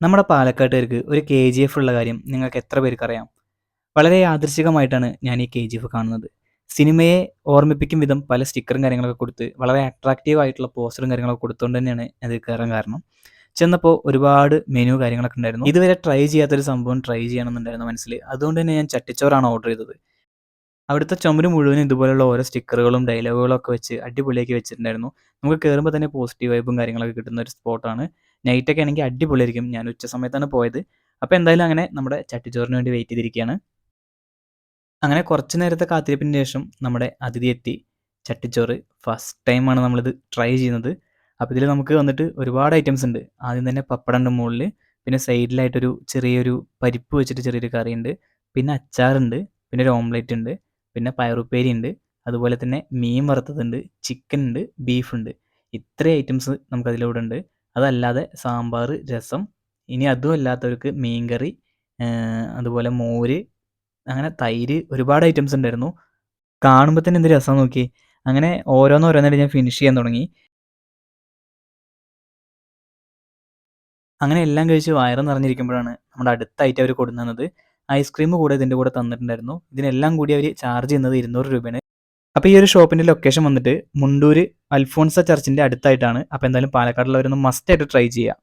നമ്മുടെ പാലക്കാട്ടുകാർക്ക് ഒരു K G F ഉള്ള കാര്യം നിങ്ങൾക്ക് എത്ര പേർക്കറിയാം വളരെ യാദൃശികമായിട്ടാണ് ഞാൻ ഈ കെ ജി എഫ് കാണുന്നത്. സിനിമയെ ഓർമ്മിപ്പിക്കും വിധം പല സ്റ്റിക്കറും കാര്യങ്ങളൊക്കെ കൊടുത്ത് വളരെ അട്രാക്റ്റീവ് ആയിട്ടുള്ള പോസ്റ്ററും കാര്യങ്ങളൊക്കെ കൊടുത്തുകൊണ്ട് തന്നെയാണ് അത് കയറാൻ കാരണം. ചെന്നപ്പോൾ ഒരുപാട് മെനു കാര്യങ്ങളൊക്കെ ഉണ്ടായിരുന്നു. ഇതുവരെ ട്രൈ ചെയ്യാത്തൊരു സംഭവം ട്രൈ ചെയ്യണമെന്നുണ്ടായിരുന്നു മനസ്സിൽ അതുകൊണ്ട് തന്നെ ഞാൻ ചട്ടിച്ചോറാണ് ഓർഡർ ചെയ്തത്. അവിടുത്തെ ചുമര് മുഴുവനും ഇതുപോലെയുള്ള ഓരോ സ്റ്റിക്കറുകളും ഡയലോഗുകളും ഒക്കെ വെച്ച് അടിപൊളിയാക്കി വെച്ചിട്ടുണ്ടായിരുന്നു. നമുക്ക് കയറുമ്പോൾ തന്നെ പോസിറ്റീവ് വൈബും കാര്യങ്ങളൊക്കെ കിട്ടുന്ന ഒരു സ്പോട്ടാണ് നൈറ്റൊക്കെ ആണെങ്കിൽ അടിപൊളിയായിരിക്കും. ഞാൻ ഉച്ച സമയത്താണ് പോയത്. അപ്പോൾ എന്തായാലും അങ്ങനെ നമ്മുടെ ചട്ടിച്ചോറിന് വേണ്ടി വെയിറ്റ് ചെയ്തിരിക്കുകയാണ്. അങ്ങനെ കുറച്ച് നേരത്തെ കാത്തിരിപ്പിന് ശേഷം നമ്മുടെ അതിഥി എത്തി. ചട്ടിച്ചോറ് ഫസ്റ്റ് ടൈമാണ് നമ്മളിത് ട്രൈ ചെയ്യുന്നത്. അപ്പോൾ ഇതിൽ നമുക്ക് വന്നിട്ട് ഒരുപാട് ഐറ്റംസ് ഉണ്ട്. ആദ്യം തന്നെ പപ്പടമുണ്ട് മുകളിൽ പിന്നെ സൈഡിലായിട്ടൊരു ചെറിയൊരു പരിപ്പ് വെച്ചിട്ട് ചെറിയൊരു കറിയുണ്ട്. പിന്നെ അച്ചാറുണ്ട് പിന്നെ ഒരു ഓംലെറ്റ് ഉണ്ട്. പിന്നെ പയറുപ്പേരി ഉണ്ട് അതുപോലെ തന്നെ മീൻ വറുത്തതുണ്ട് ചിക്കൻ ഉണ്ട് ബീഫ് ഉണ്ട്. ഇത്രയും ഐറ്റംസ് നമുക്കതിലൂടെ ഉണ്ട് അതല്ലാതെ സാമ്പാർ രസം ഇനി അതും അല്ലാത്തവർക്ക് മീൻകറി അതുപോലെ മോര് അങ്ങനെ തൈര് ഒരുപാട് ഐറ്റംസ് ഉണ്ടായിരുന്നു. കാണുമ്പോൾ തന്നെ എന്ത് രസം നോക്കി അങ്ങനെ ഓരോന്നോരോന്നായിട്ട് ഞാൻ ഫിനിഷ് ചെയ്യാൻ തുടങ്ങി. അങ്ങനെ എല്ലാം കഴിച്ച് വയറ് നിറഞ്ഞിരിക്കുമ്പോഴാണ് നമ്മുടെ അടുത്തായിട്ട് അവർ കൊടുക്കുന്നത് ഐസ്ക്രീം കൂടെ ഇതിന്റെ കൂടെ തന്നിട്ടുണ്ടായിരുന്നു. ഇതിനെല്ലാം കൂടി അവർ ചാർജ് ചെയ്യുന്നത് ഇരുന്നൂറ് രൂപയാണ്. അപ്പോൾ ഈ ഒരു ഷോപ്പിന്റെ ലൊക്കേഷൻ വന്നിട്ട് മുണ്ടൂർ അൽഫോൺസ ചർച്ചിന്റെ അടുത്തായിട്ടാണ്. അപ്പോൾ എന്തായാലും പാലക്കാടുള്ളവരൊന്ന് മസ്റ്റ് ആയിട്ട് ട്രൈ ചെയ്യുക.